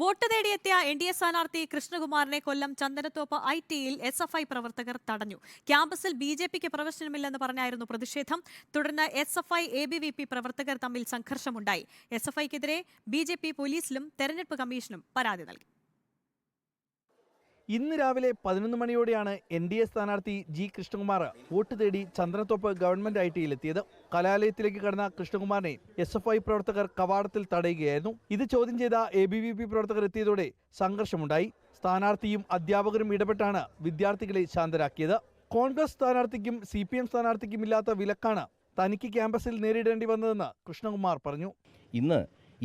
Vote തേടിയെത്തിയ N D A സ്ഥാനാർത്ഥി കൃഷ്ണകുമാറിനെ Kollam Chandanathoppu I ടിയിൽ എസ് എഫ് ഐ പ്രവർത്തകർ തടഞ്ഞു. ക്യാമ്പസിൽ ബി ജെ പിക്ക് പ്രവേശനമില്ലെന്ന് പറഞ്ഞായിരുന്നു പ്രതിഷേധം. തുടർന്ന് S F I A B V P പ്രവർത്തകർ തമ്മിൽ സംഘർഷമുണ്ടായി. എസ് എഫ് ഐക്കെതിരെ ബി ജെ പി പോലീസിലും തെരഞ്ഞെടുപ്പ് കമ്മീഷനും പരാതി നൽകി. ഇന്ന് രാവിലെ പതിനൊന്ന് മണിയോടെയാണ് എൻ ഡി എ സ്ഥാനാർത്ഥി ജി കൃഷ്ണകുമാർ വോട്ട് തേടി ചന്ദ്രത്തോപ്പ് ഗവൺമെന്റ് ഐ ടിയിലെത്തിയത് കലാലയത്തിലേക്ക് കടന്ന കൃഷ്ണകുമാറിനെ എസ് എഫ് ഐ പ്രവർത്തകർ കവാടത്തിൽ തടയുകയായിരുന്നു. ഇത് ചോദ്യം ചെയ്ത എ ബി വി പി പ്രവർത്തകർ എത്തിയതോടെ സംഘർഷമുണ്ടായി. സ്ഥാനാർത്ഥിയും അധ്യാപകരും ഇടപെട്ടാണ് വിദ്യാർത്ഥികളെ ശാന്തരാക്കിയത്. കോൺഗ്രസ് സ്ഥാനാർത്ഥിക്കും സി പി എം സ്ഥാനാർത്ഥിക്കും ഇല്ലാത്ത വിലക്കാണ് തനിക്ക് ക്യാമ്പസിൽ നേരിടേണ്ടി വന്നതെന്ന് കൃഷ്ണകുമാർ പറഞ്ഞു. ഇന്ന്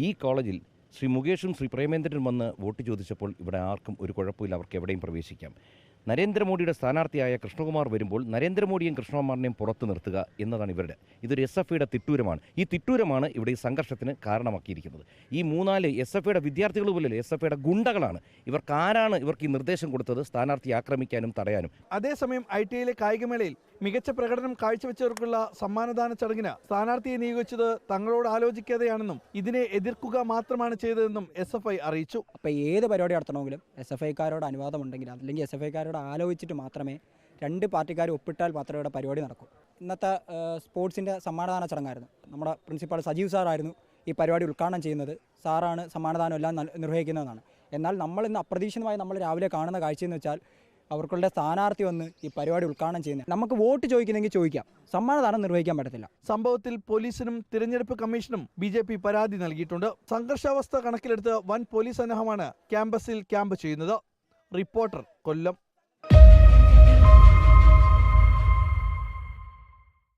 ഈ കോളേജിൽ ശ്രീ മുകേഷും ശ്രീ പ്രേമേന്ദ്രനും വന്ന് വോട്ട് ചോദിച്ചപ്പോൾ ഇവിടെ ആർക്കും ഒരു കുഴപ്പമില്ല അവർക്ക് എവിടെയും പ്രവേശിക്കാം. നരേന്ദ്രമോദിയുടെ സ്ഥാനാർത്ഥിയായ കൃഷ്ണകുമാർ വരുമ്പോൾ നരേന്ദ്രമോദിയും കൃഷ്ണകുമാറിനെയും പുറത്തു നിർത്തുക എന്നതാണ് ഇവരുടെ. ഇതൊരു എസ് എഫ് ഐയുടെ തിട്ടൂരമാണ്. ഈ തിട്ടൂരമാണ് ഇവിടെ ഈ സംഘർഷത്തിന് കാരണമാക്കിയിരിക്കുന്നത്. ഈ മൂന്നാൽ എസ് എഫ് ഐയുടെ വിദ്യാർത്ഥികൾ പോലല്ലേ എസ് എഫ് ഐയുടെ ഗുണ്ടകളാണ്. ഇവർക്ക് ആരാണ് ഇവർക്ക് ഈ നിർദ്ദേശം കൊടുത്തത് സ്ഥാനാർത്ഥി ആക്രമിക്കാനും തടയാനും. അതേസമയം ഐ ടി ഐയിലെ കായികമേളയിൽ മികച്ച പ്രകടനം കാഴ്ചവെച്ചവർക്കുള്ള സമ്മാനദാന ചടങ്ങിന് സ്ഥാനാർത്ഥിയെ നിയോഗിച്ചത് തങ്ങളോട് ആലോചിക്കാതെയാണെന്നും ഇതിനെ എതിർക്കുക മാത്രമാണ് ചെയ്തതെന്നും എസ് എഫ് ഐ അറിയിച്ചു. അപ്പോൾ ഏത് പരിപാടി നടത്തണമെങ്കിലും എസ് എഫ് ഐക്കാരോട് അനുവാദമുണ്ടെങ്കിൽ അല്ലെങ്കിൽ എസ് എഫ് ഐക്കാരോട് ആലോചിച്ചിട്ട് മാത്രമേ രണ്ട് പാർട്ടിക്കാർ ഒപ്പിട്ടാൽ മാത്രമേ ഇവിടെ പരിപാടി നടക്കൂ. ഇന്നത്തെ സ്പോർട്സിന്റെ സമ്മാനദാന ചടങ്ങായിരുന്നു. നമ്മുടെ പ്രിൻസിപ്പാൾ സജീവ് സാറായിരുന്നു ഈ പരിപാടി ഉദ്ഘാടനം ചെയ്യുന്നത്. സാറാണ് സമ്മാനദാനം എല്ലാം നിർവഹിക്കുന്നതെന്നാണ്. എന്നാൽ നമ്മൾ ഇന്ന് അപ്രതീക്ഷിതമായി നമ്മൾ രാവിലെ കാണുന്ന കാഴ്ചയെന്ന് വെച്ചാൽ അവർക്കുള്ള സ്ഥാനാർത്ഥി വന്ന് ഈ പരിപാടി ഉദ്ഘാടനം ചെയ്യുന്നത്. നമുക്ക് വോട്ട് ചോദിക്കുന്നെങ്കിൽ ചോദിക്കാം. സമ്മാനദാനം നിർവഹിക്കാൻ പറ്റത്തില്ല. സംഭവത്തിൽ പോലീസിനും തിരഞ്ഞെടുപ്പ് കമ്മീഷനും ബി ജെ പി പരാതി നൽകിയിട്ടുണ്ട്. സംഘർഷാവസ്ഥ കണക്കിലെടുത്ത് വൻ പോലീസ് സന്നാഹമാണ് ക്യാമ്പസിൽ ക്യാമ്പ് ചെയ്യുന്നത്. റിപ്പോർട്ടർ കൊല്ലം.